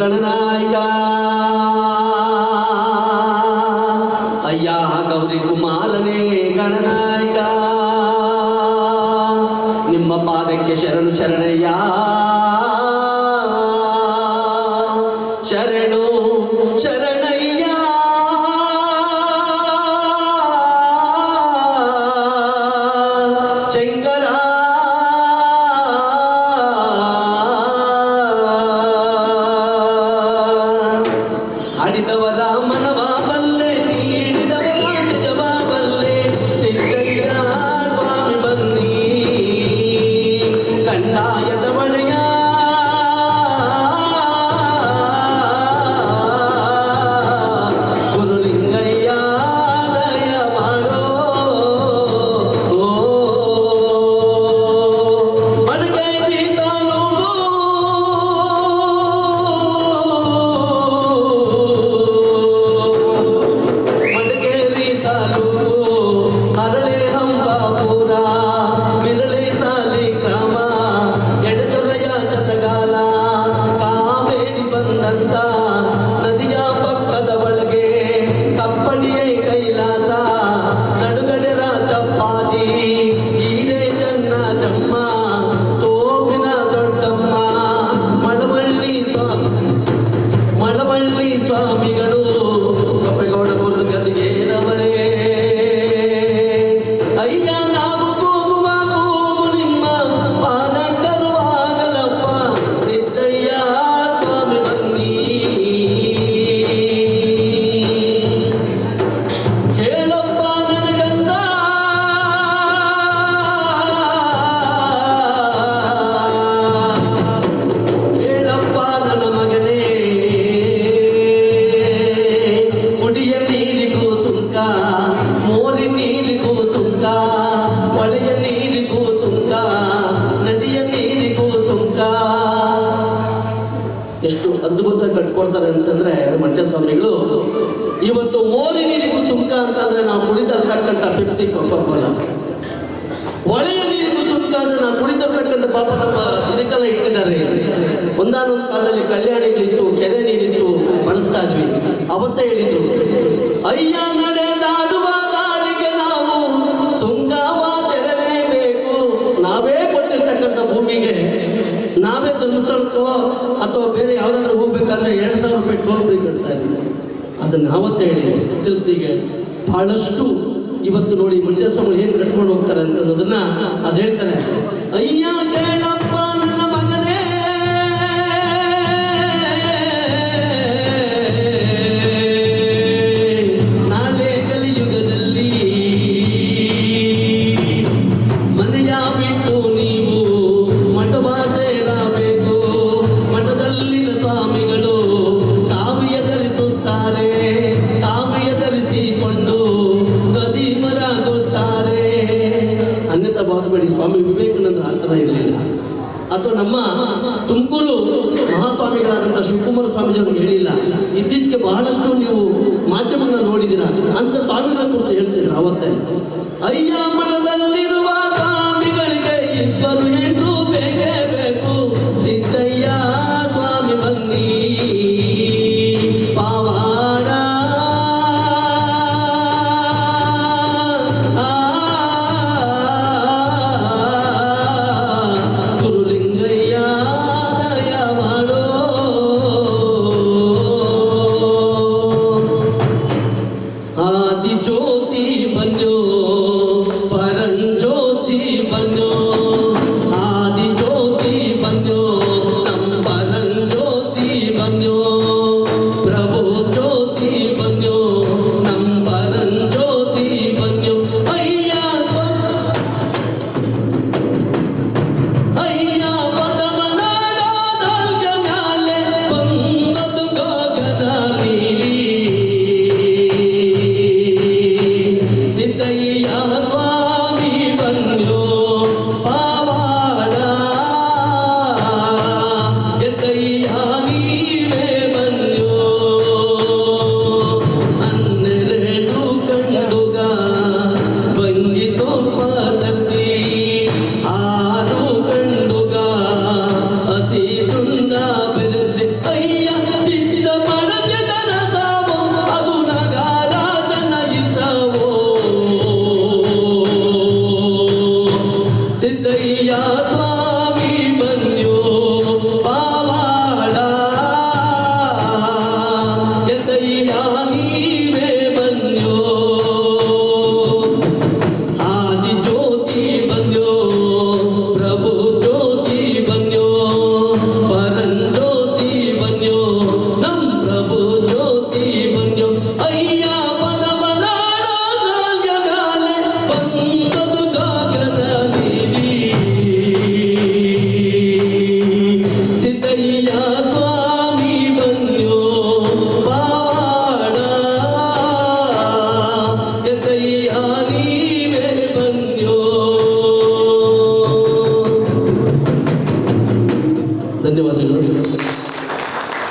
ಗಣನಾಯಕ. ಅಯ್ಯ ಗೌರಿ ಕುಮಾರನೇ ಗಣನಾಯಕ. ನಿಮ್ಮ ಪಾದಕ್ಕೆ ಶರಣು ಶರಣಯ್ಯ. സ്വാമികളും ಅದ್ಭುತ ಕಟ್ಕೊಡ್ತಾರೆ ಅಂತಂದ್ರೆ ಮಂಡ್ಯ ಸ್ವಾಮಿಗಳು ಇವತ್ತು ಮೋರಿ ನೀರಿಗೂ ಸುಂಕ ಅಂತಂದ್ರೆ ನಾವು ಕುಡಿತರ್ತಕ್ಕಂಥ ಪೆಪ್ಸಿ ಕೋಲ ಹೊಳೆಯ ನೀರಿಗೂ ಸುಂಕ ಅಂದ್ರೆ ನಾವು ಕುಡಿತರ್ತಕ್ಕಂಥ ಪಾಪ ನಮ್ಮ ಇದಕ್ಕೆಲ್ಲ ಇಟ್ಟಿದ್ದಾರೆ. ಒಂದಾನೊಂದು ಕಾಲದಲ್ಲಿ ಕಲ್ಯಾಣಿಗಳಿತ್ತು, ಕೆರೆ ನೀರಿತ್ತು, ಬಳಸ್ತಾ ಇದ್ವಿ. ಅವತ್ತೇ ಹೇಳಿದ್ರು, ಅಯ್ಯ ಧರ್ಮಸ್ಥಳಕ್ಕೋ ಅಥವಾ ಬೇರೆ ಯಾವ್ದಾದ್ರು ಹೋಗ್ಬೇಕಾದ್ರೆ ಎರಡು ಸಾವಿರ ರೂಪಾಯಿ ಟೋಲ್ ಫ್ರೀ ಕಟ್ತಾ ಇದ್ದೀನಿ. ಅದನ್ನ ಅವತ್ತೇ ಹೇಳಿ ತಿರುಪತಿಗೆ ಬಹಳಷ್ಟು ಇವತ್ತು ನೋಡಿ ಮಂಡ್ಯ ಏನು ಕಟ್ಕೊಂಡು ಹೋಗ್ತಾರೆ ಅಂತ ಅನ್ನೋದನ್ನ ಅದು ಹೇಳ್ತಾರೆ. ಅಯ್ಯ ಕೇಳಪ್ಪ ಭಾವಿಸಬೇಡಿ ಸ್ವಾಮಿ ವಿವೇಕಾನಂದರ ಥರ ಇರಲಿಲ್ಲ. ಅಥವಾ ನಮ್ಮ ತುಮಕೂರು ಮಹಾಸ್ವಾಮಿಗಳಾದಂಥ ಶಿವಕುಮಾರ ಸ್ವಾಮೀಜಿಯವರು ಹೇಳಿಲ್ಲ, ಇತ್ತೀಚೆಗೆ ಬಹಳಷ್ಟು ನೀವು ಮಾಧ್ಯಮಗಳನ್ನ ನೋಡಿದ್ದೀರಾ ಅಂತ ಸ್ವಾಮಿಗಳ ಕುರಿತು ಹೇಳ್ತಿದ್ರು ಅವತ್ತೇ. ಅಯ್ಯ ಮನದಲ್ಲಿರು